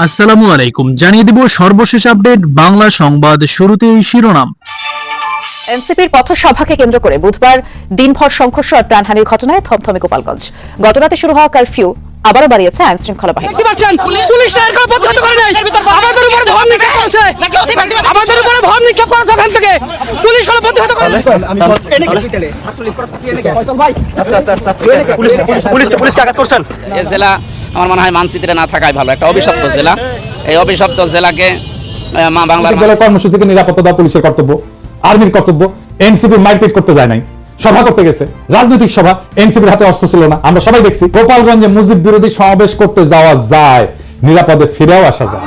আসসালামু আলাইকুম। জানিয়ে দিব সর্বশেষ আপডেট বাংলা সংবাদ শুরুতেই শিরোনাম। এনসিপির পথসভাকে কেন্দ্র করে বুধবার দিনভর সংঘর্ষ আর প্রাণহানির ঘটনায় থমথমে গোপালগঞ্জ। গতরাতে শুরু হওয়া কারফিউ আবারও বাড়িয়েছে আইন শৃঙ্খলা বাহিনী। পুলিশ প্রতিহত করে। জেলা আমার মনে হয় মানচিত্রে না থাকাই ভালো একটা অভিশপ্ত জেলা। এই অভিশপ্ত জেলাকে মা বাংলার কর্মসূচিকে নিরাপত্তা দেওয়া পুলিশের কর্তব্য আর্মির কর্তব্য এনসিপি মারপিট করতে যায় নাই। সভা করতে গেছে রাজনৈতিক সভা এনসিপির হাতে অস্ত্র ছিল না। আমরা সবাই দেখছি গোপালগঞ্জে মুজিব বিরোধী সমাবেশ করতে যাওয়া যায় নিরাপদে ফিরেও আসা যায়।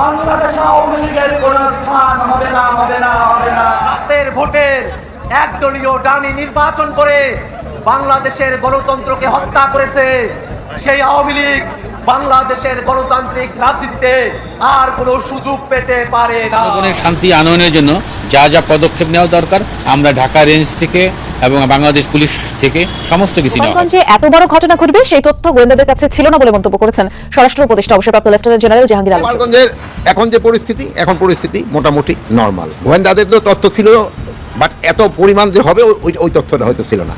বাংলাদেশে আওয়ামী লীগের কোন স্থান হবে না হবে না হবে না। রাতের ভোটের একদলীয় ডানি নির্বাচন করে বাংলাদেশের গণতন্ত্রকে হত্যা করেছে। সেই আওয়ামী লীগ বাংলাদেশের গণতান্ত্রিক রাজনীতিতে আর কোনো সুযোগ পেতে পারে না। জনগণের শান্তি আনয়নের জন্য যা যা পদক্ষেপ নেওয়া দরকার আমরা ঢাকা রেঞ্জ থেকে এবং বাংলাদেশ পুলিশ থেকে সমস্ত কিছু নেওয়া গোপালগঞ্জে এত বড় ঘটনা ঘটবে সেই তথ্য গোয়েন্দাদের কাছে ছিল না বলে মন্তব্য করেছেন স্বরাষ্ট্র উপদেষ্টা অবসরপ্রাপ্ত লেফটেন্যান্ট জেনারেল জাহাঙ্গীর আলম। গোপালগঞ্জের এখন যে পরিস্থিতি এখন পরিস্থিতি মোটামুটি নর্মাল গোয়েন্দাদের তো তথ্য ছিল বাট এত পরিমাণ যে হবে ওই তথ্যটা হয়তো ছিল না।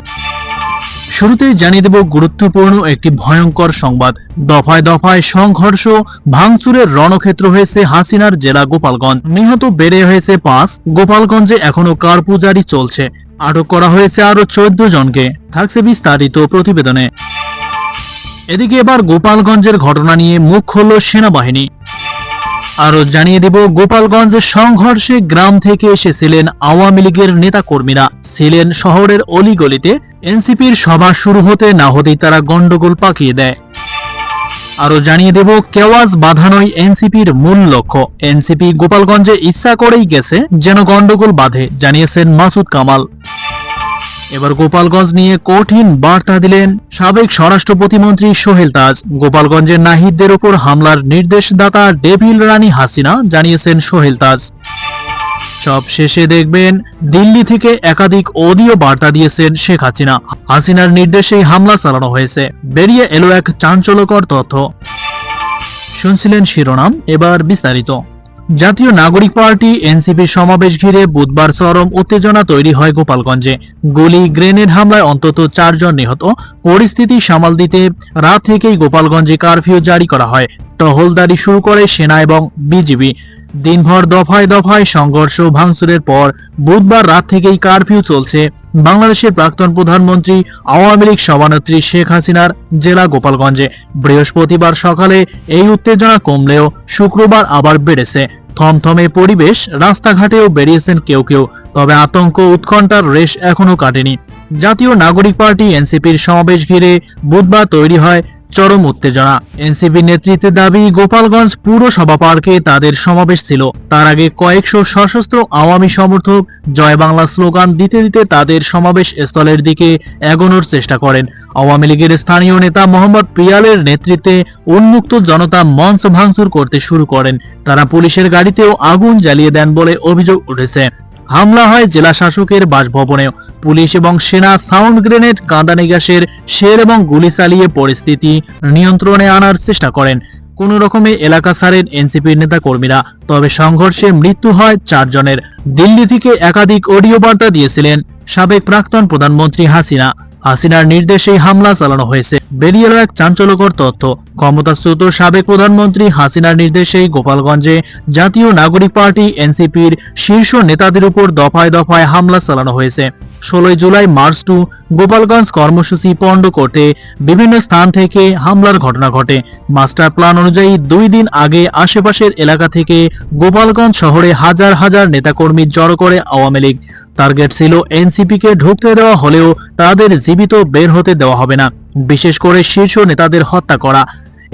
শুরুতেই জানিয়ে দেব গুরুত্বপূর্ণ একটি ভয়ঙ্কর সংবাদ। দফায় দফায় সংঘর্ষ, ভাঙচুরের রণক্ষেত্র হয়েছে হাসিনার জেলা গোপালগঞ্জ। নিহত বেড়ে হয়েছে পাঁচ। গোপালগঞ্জে এখনও কারপু জারি চলছে। আটক করা হয়েছে আরও চোদ্দ জনকে। থাকছে বিস্তারিত প্রতিবেদনে। এদিকে এবার গোপালগঞ্জের ঘটনা নিয়ে মুখ খুলল সেনাবাহিনী। আরও জানিয়ে দেব গোপালগঞ্জের সংঘর্ষে গ্রাম থেকে এসেছিলেন আওয়ামী লীগের নেতাকর্মীরা। ছিলেন শহরের অলিগলিতে, এনসিপির সভা শুরু হতে না হতেই তারা গন্ডগোল পাকিয়ে দেয়। আরও জানিয়ে দেব, কেওয়াজ বাঁধানোই এনসিপির মূল লক্ষ্য। এনসিপি গোপালগঞ্জে ইচ্ছা করেই গেছে যেন গন্ডগোল বাঁধে, জানিয়েছেন মাসুদ কামাল। এবার গোপালগঞ্জ নিয়ে কঠিন বার্তা দিলেন সাবেক স্বরাষ্ট্র প্রতিমন্ত্রী সোহেল তাজ। গোপালগঞ্জের নাহিদদের উপর হামলার নির্দেশদাতা ডেভিল রানী হাসিনা জানিয়েছেন সোহেল তাজ। সব শেষে দেখবেন, দিল্লি থেকে একাধিক অডিও বার্তা দিয়েছেন শেখ হাসিনা। হাসিনার নির্দেশেই হামলা চালানো হয়েছে। বেরিয়ে এলো এক চাঞ্চল্যকর তথ্য। শুনছিলেন শিরোনাম, এবার বিস্তারিত। জাতীয় নাগরিক পার্টি এনসিপি সমাবেশ ঘিরে বুধবার চরম উত্তেজনা তৈরি হয় গোপালগঞ্জে। গুলি, গ্রেনেড হামলায় অন্তত চারজন নিহত। পরিস্থিতি সামাল দিতে রাত থেকেই গোপালগঞ্জে কারফিউ জারি করা হয়। টহলদারি শুরু করে সেনা এবং বিজিবি। দিনভর দফায় দফায় সংঘর্ষ ভাঙচুরের পর বুধবার রাত থেকেই কারফিউ চলছে। বাংলাদেশের প্রাক্তন প্রধানমন্ত্রী, আওয়ামী লীগ সভানেত্রী শেখ হাসিনার জেলা গোপালগঞ্জে। বৃহস্পতিবার সকালে এই উত্তেজনা কমলেও শুক্রবার আবার বেড়েছে। থমথমে পরিবেশ রাস্তাঘাটেও বেরিয়েছেন কেউ কেউ, তবে আতঙ্ক উৎকণ্ঠার রেশ এখনও কাটেনি। জাতীয় নাগরিক পার্টি, এনসিপির সমাবেশ ঘিরে বুধবার তৈরি হয় চরম উত্তেজনা। এনসিপি নেতৃত্বে দাবি, গোপালগঞ্জ পুরসভা পার্কে তাদের সমাবেশ ছিল। তার আগে কয়েকশো সশস্ত্র আওয়ামী সমর্থক জয় বাংলা স্লোগান দিতে দিতে তাদের সমাবেশ স্থলের দিকে এগোনোর চেষ্টা করেন। আওয়ামী লীগের স্থানীয় নেতা মোহাম্মদ পিয়ালের নেতৃত্বে উন্মুক্ত জনতা মঞ্চ ভাঙচুর করতে শুরু করেন। তারা পুলিশের গাড়িতেও আগুন জ্বালিয়ে দেন বলে অভিযোগ উঠেছে। হামলা হয় জেলা শাসকের বাসভবনেও। পুলিশ এবং সেনা সাউন্ড গ্রেনেড, কাঁদানি গ্যাসের শের এবং গুলি চালিয়ে পরিস্থিতি নিয়ন্ত্রণে আনার চেষ্টা করেন। কোন রকমে এলাকা ছাড়েন এনসিপির নেতা কর্মীরা তবে সংঘর্ষে মৃত্যু হয় চারজনের। দিল্লি থেকে একাধিক অডিও বার্তা দিয়েছিলেন সাবেক প্রাক্তন প্রধানমন্ত্রী হাসিনা। হাসিনার নির্দেশেই হামলা চালানো হয়েছে। বেরিয়ে এক চাঞ্চল্যকর তথ্য, ক্ষমতাচ্যুত সাবেক প্রধানমন্ত্রী হাসিনার নির্দেশেই গোপালগঞ্জে জাতীয় নাগরিক পার্টি এনসিপির শীর্ষ নেতাদের উপর দফায় দফায় হামলা চালানো হয়েছে। ষোলোই জুলাই মার্চ টু গোপালগঞ্জ কর্মসূচি পণ্ড করতে বিভিন্ন স্থান থেকে হামলার ঘটনা ঘটে। মাস্টার প্ল্যান অনুযায়ী দুই দিন আগে আশেপাশের এলাকা থেকে গোপালগঞ্জ শহরে হাজার হাজার নেতাকর্মী জড়ো করে আওয়ামী লীগ। টার্গেট ছিল এনসিপি কে ঢুকতে দেওয়া হলেও তাদের জীবিত বের হতে দেওয়া হবে না, বিশেষ করে শীর্ষ নেতাদের হত্যা করা।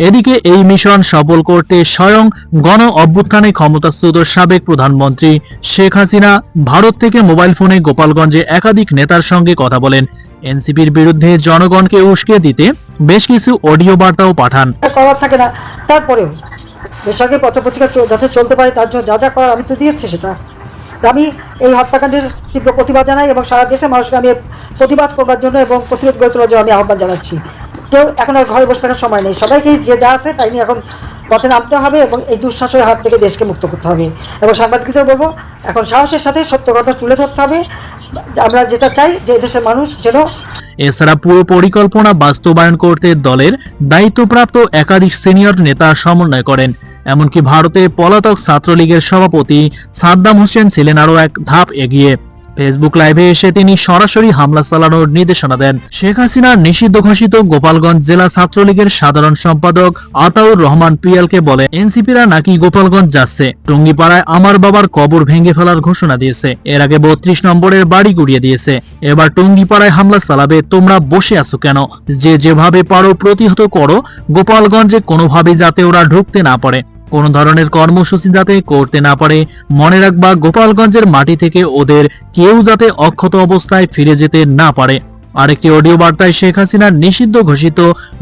এদিকে এই মিশন সফল করতে স্বয়ং গণ অভ্যুত্থানে ক্ষমতাচ্যুত সাবেক প্রধানমন্ত্রী শেখ হাসিনা ভারত থেকে মোবাইল ফোনে গোপালগঞ্জে একাধিক নেতার সঙ্গে কথা বলেন। এনসিপির বিরুদ্ধে জনগণকে উস্কে দিতে বেশ কিছু অডিও বার্তাও পাঠান। করার থাকে না, তারপরেও বেসরকারি পত্রপত্রিকা যাতে চলতে পারে তার জন্য যা যা করার আমি তো দিয়েছি সেটা। আমি এই হত্যাকাণ্ডের তীব্র প্রতিবাদ জানাই এবং সারা দেশের মানুষকে আমি প্রতিবাদ করবার জন্য এবং প্রতিরোধ গড়ে তোলার জন্য আমি আহ্বান জানাচ্ছি। কেউ এখন আর ঘরে বসে থাকার সময় নেই। সবাইকে যে যা আছে তাই নিয়ে এখন পথে নামতে হবে এবং এই দুঃশাসনের হাত থেকে দেশকে মুক্ত করতে হবে। এবং সাংবাদিকদের বলব, এখন সাহসের সাথে সত্য ঘটনা তুলে ধরতে হবে। আমরা যেটা চাই যে দেশের মানুষ যেন এছাড়া পুরো পরিকল্পনা বাস্তবায়ন করতে দলের দায়িত্বপ্রাপ্ত একাধিক সিনিয়র নেতা সমন্বয় করেন। এমনকি ভারতে পলাতক ছাত্রলীগের সভাপতি সাদ্দাম হোসেন ছিলেন আরও এক ধাপ এগিয়ে। ফেসবুক লাইভে এসে তিনি সরাসরি হামলা চালানোর নির্দেশনা দেন। শেখ হাসিনার নিষিদ্ধ ঘোষিত গোপালগঞ্জ জেলা ছাত্রলীগের সাধারণ সম্পাদক আতাউর রহমান পিয়ালকে বলে, এনসিপিরা নাকি গোপালগঞ্জ যাচ্ছে। টঙ্গিপাড়ায় আমার বাবার কবর ভেঙে ফেলার ঘোষণা দিয়েছে। এর আগে বত্রিশ নম্বরের বাড়ি গুড়িয়ে দিয়েছে। এবার টঙ্গিপাড়ায় হামলা চালাবে, তোমরা বসে আছো কেন? যে যেভাবে পারো প্রতিহত করো। গোপালগঞ্জে কোনোভাবে যাতে ওরা ঢুকতে না পারে। কোন ধরনের কর্মসূচি যাতে করতে না পারে, মনে রাখবা গোপালগঞ্জের মাটি থেকে ওদের কেউ যাতে অক্ষত অবস্থায় ফিরে যেতে না পারে। আরেকটি অডিও বার্তায় শেখ হাসিনার নিষিদ্ধ ঘোষিত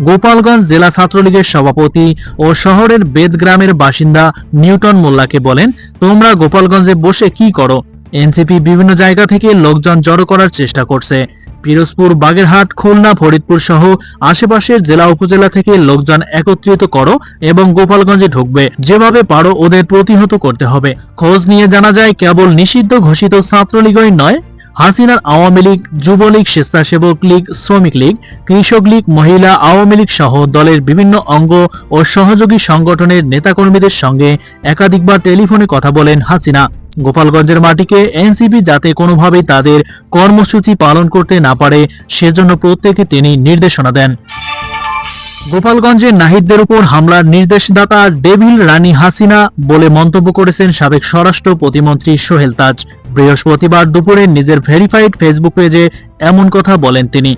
গোপালগঞ্জ জেলা ছাত্রলীগের সভাপতি ও শহরের বেদগ্রামের বাসিন্দা নিউটন মোল্লাকে বলেন, তোমরা গোপালগঞ্জে বসে কি করো? এনসিপি বিভিন্ন জায়গা থেকে লোকজন জড়ো করার চেষ্টা করছে। পিরোজপুর, বাগেরহাট, খুলনা, ফরিদপুর সহ আশেপাশের জেলা উপজেলা থেকে লোকজন একত্রিত করো এবং গোপালগঞ্জে ঢুকবে। যেভাবে পারো ওদের প্রতিহত করতে হবে। খোঁজ নিয়ে জানা যায়, কেবল নিষিদ্ধ ঘোষিত ছাত্রলীগই নয়, হাসিনার আওয়ামী লীগ, যুবলীগ, স্বেচ্ছাসেবক লীগ, শ্রমিক লীগ, কৃষক লীগ, মহিলা আওয়ামী লীগ সহ দলের বিভিন্ন অঙ্গ ও সহযোগী সংগঠনের নেতাকর্মীদের সঙ্গে একাধিকবার টেলিফোনে কথা বলেন হাসিনা। গোপালগঞ্জের মাটিকে এনসিপি যাতে কোনোভাবেই তাদের কর্মসূচি পালন করতে না পারে, সেজন্য প্রত্যেকে তিনি নির্দেশনা দেন। গোপালগঞ্জে নাহিদদের উপর হামলার নির্দেশদাতা ডেভিল রানী হাসিনা বলে মন্তব্য করেছেন সাবেক স্বরাষ্ট্র প্রতিমন্ত্রী সোহেল তাজ। বৃহস্পতিবার দুপুরে নিজের ভেরিফাইড ফেসবুক পেজে এমন কথা বলেন তিনি।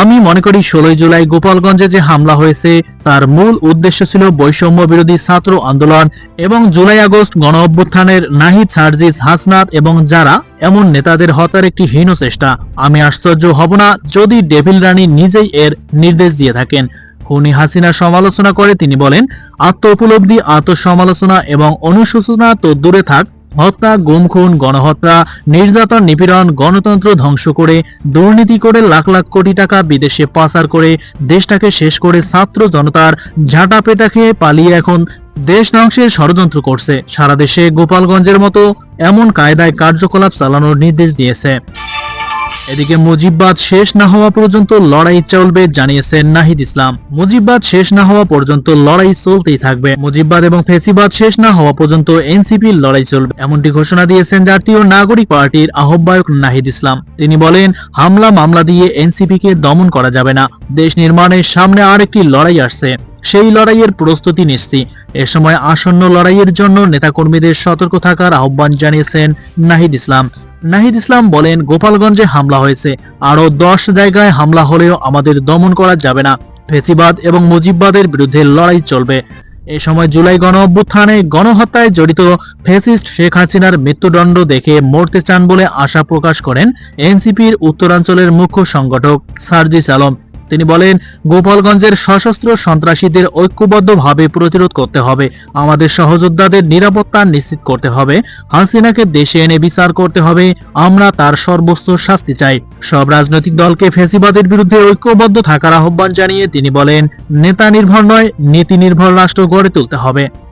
আমি মনে করি ষোলোই জুলাই গোপালগঞ্জে যে হামলা হয়েছে, তার মূল উদ্দেশ্য ছিল বৈষম্য বিরোধী ছাত্র আন্দোলন এবং জুলাই আগস্ট গণ অভ্যুত্থানের নাহিদ সার্জিস হাসনাত এবং যারা এমন নেতাদের হত্যার একটি হীন চেষ্টা। আমি আশ্চর্য হব না যদি ডেভিল রানী নিজেই এর নির্দেশ দিয়ে থাকেন। খুনি হাসিনা সমালোচনা করে তিনি বলেন আত্ম উপলব্ধি আত্মসমালোচনা এবং অনুশোচনা তো দূরে থাক হত্যা গুম খুন গণহত্যা, নির্যাতন, নিপীড়ন, গণতন্ত্র ধ্বংস করে, দুর্নীতি করে লাখ লাখ কোটি টাকা বিদেশে পাচার করে, দেশটাকে শেষ করে ছাত্র জনতার ঝাঁটা পেটা খেয়ে পালিয়ে এখন দেশ ধ্বংসের ষড়যন্ত্র করছে। সারা দেশে গোপালগঞ্জের মতো এমন কায়দায় কার্যকলাপ চালানোর নির্দেশ দিয়েছে। এদিকে মুজিববাদ শেষ না হওয়া পর্যন্ত লড়াই চলবে জানিয়েছেন নাহিদ ইসলাম। মুজিববাদ শেষ না হওয়া পর্যন্ত লড়াই চলতেই থাকবে। মুজিববাদ এবং ফেসিবাদ শেষ না হওয়া পর্যন্ত এনসিপির লড়াই চলবে, এমনটি ঘোষণা দিয়েছেন জাতীয় নাগরিক পার্টির আহ্বায়ক নাহিদ ইসলাম। তিনি বলেন, হামলা মামলা দিয়ে এনসিপি কে দমন করা যাবে না। দেশ নির্মাণের সামনে আরেকটি লড়াই আসছে। সেই লড়াইয়ের প্রস্তুতি নিচ্ছি এ সময় আসন্ন লড়াইয়ের জন্য নেতাকর্মীদের সতর্ক থাকার আহ্বান জানিয়েছেন নাহিদ ইসলাম। নাহিদ ইসলাম বলেন, গোপালগঞ্জে হামলা হয়েছে। আরও দশ জায়গায় হামলা হলেও আমাদের দমন করা যাবে না। ফেসিবাদ এবং মুজিববাদের বিরুদ্ধে লড়াই চলবে। এ সময় জুলাই গণ অভ্যুত্থানে গণহত্যায় জড়িত ফেসিস্ট শেখ হাসিনার মৃত্যুদণ্ড দেখে মরতে চান বলে আশা প্রকাশ করেন এনসিপির উত্তরাঞ্চলের মুখ্য সংগঠক সার্জিস আলম। তিনি বলেন, গোপালগঞ্জের সশস্ত্র সন্ত্রাসীদের ঐক্যবদ্ধভাবে প্রতিরোধ করতে হবে। আমাদের সহযোদ্ধাদের নিরাপত্তা নিশ্চিত করতে হবে। হাসিনাকে দেশে এনে বিচার করতে হবে। আমরা তার সর্বোচ্চ শাস্তি চাই। সব রাজনৈতিক দলকে ফেসিবাদের বিরুদ্ধে ঐক্যবদ্ধ থাকার আহ্বান জানিয়ে তিনি বলেন, নেতা নির্ভর নয়, নীতি নির্ভর রাষ্ট্র গড়ে তুলতে হবে।